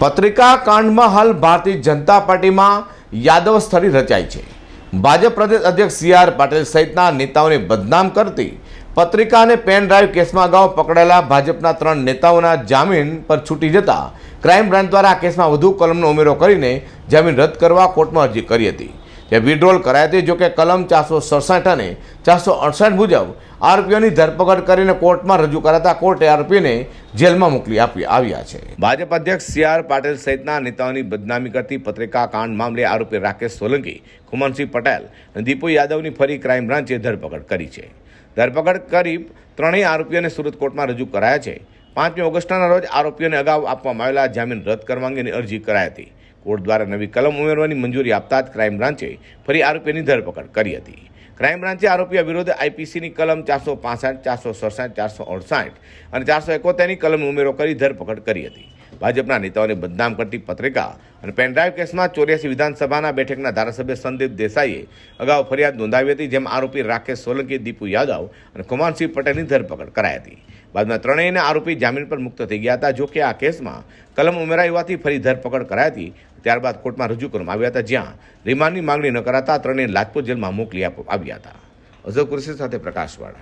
પત્રિકા કાંડમાં હાલ ભારતીય જનતા પાર્ટીમાં યાદવ સ્થળી રચાઈ છે. ભાજપ પ્રદેશ અધ્યક્ષ સી આર પાટીલ સહિતના નેતાઓને બદનામ કરતી પત્રિકા અને પેન ડ્રાઈવ કેસમાં અગાઉ પકડાયેલા ભાજપના ત્રણ નેતાઓના જામીન પર છૂટી જતા ક્રાઇમ બ્રાન્ચ દ્વારા આ કેસમાં વધુ કલમનો ઉમેરો કરીને જામીન રદ કરવા કોર્ટમાં અરજી કરી હતી. જે વિડ્રોલ કરાઈ હતી, જોકે કલમ ચારસો સડસઠ અને ચારસો અડસઠ મુજબ આરોપીઓની ધરપકડ કરીને કોર્ટમાં રજૂ કરાતા કોર્ટે આરોપીને જેલમાં મોકલી આપી આવ્યા છે. ભાજપ અધ્યક્ષ સી આર પાટીલ સહિતના નેતાઓની બદનામી કરતી પત્રિકા કાંડ મામલે આરોપી રાકેશ સોલંકી કુમનસિંહ પટેલ અને દીપુ યાદવની ફરી ક્રાઇમ બ્રાન્ચે ધરપકડ કરી છે. ધરપકડ કરી ત્રણેય આરોપીઓને સુરત કોર્ટમાં રજૂ કરાયા છે. પાંચમી ઓગસ્ટના રોજ આરોપીઓને અગાઉ આપવામાં આવેલા જામીન રદ કરવા અંગેની અરજી કરાઈ હતી. કોર્ટ દ્વારા નવી કલમ ઉમેરવાની મંજૂરી આપતા જ ક્રાઇમ બ્રાન્ચે ફરી આરોપીની ધરપકડ કરી હતી. ક્રાઇમ બ્રાન્ચે આરોપીઓ વિરુદ્ધ આઈપીસીની કલમ ચારસો પાસઠ, ચારસો સડસઠ, ચારસો અડસઠ અને ચારસો એકોતેરની કલમ ઉમેરો કરી ધરપકડ કરી હતી. ભાજપના નેતાઓને બદનામ કરતી પત્રિકા અને પેનડ્રાઈવ કેસમાં ચોર્યાસી વિધાનસભાના બેઠકના ધારાસભ્ય સંદીપ દેસાઈએ અગાઉ ફરિયાદ નોંધાવી હતી, જેમાં આરોપી રાકેશ સોલંકી, દીપુ યાદવ અને કુમારસિંહ પટેલની ધરપકડ કરાઈ હતી. બાદમાં ત્રણેયના આરોપી જામીન પર મુક્ત થઈ ગયા હતા જોકે આ કેસમાં કલમ ઉમેરાઈ હોવાથી ફરી ધરપકડ કરાઈ હતી. ત્યારબાદ કોર્ટમાં રજૂ કરવામાં આવ્યા હતા, જ્યાં રિમાન્ડની માંગણી ન કરાતા ત્રણેય લાજપોત જેલમાં મોકલી આવ્યા હતા. અઝર કુરશી સાથે પ્રકાશવાળા.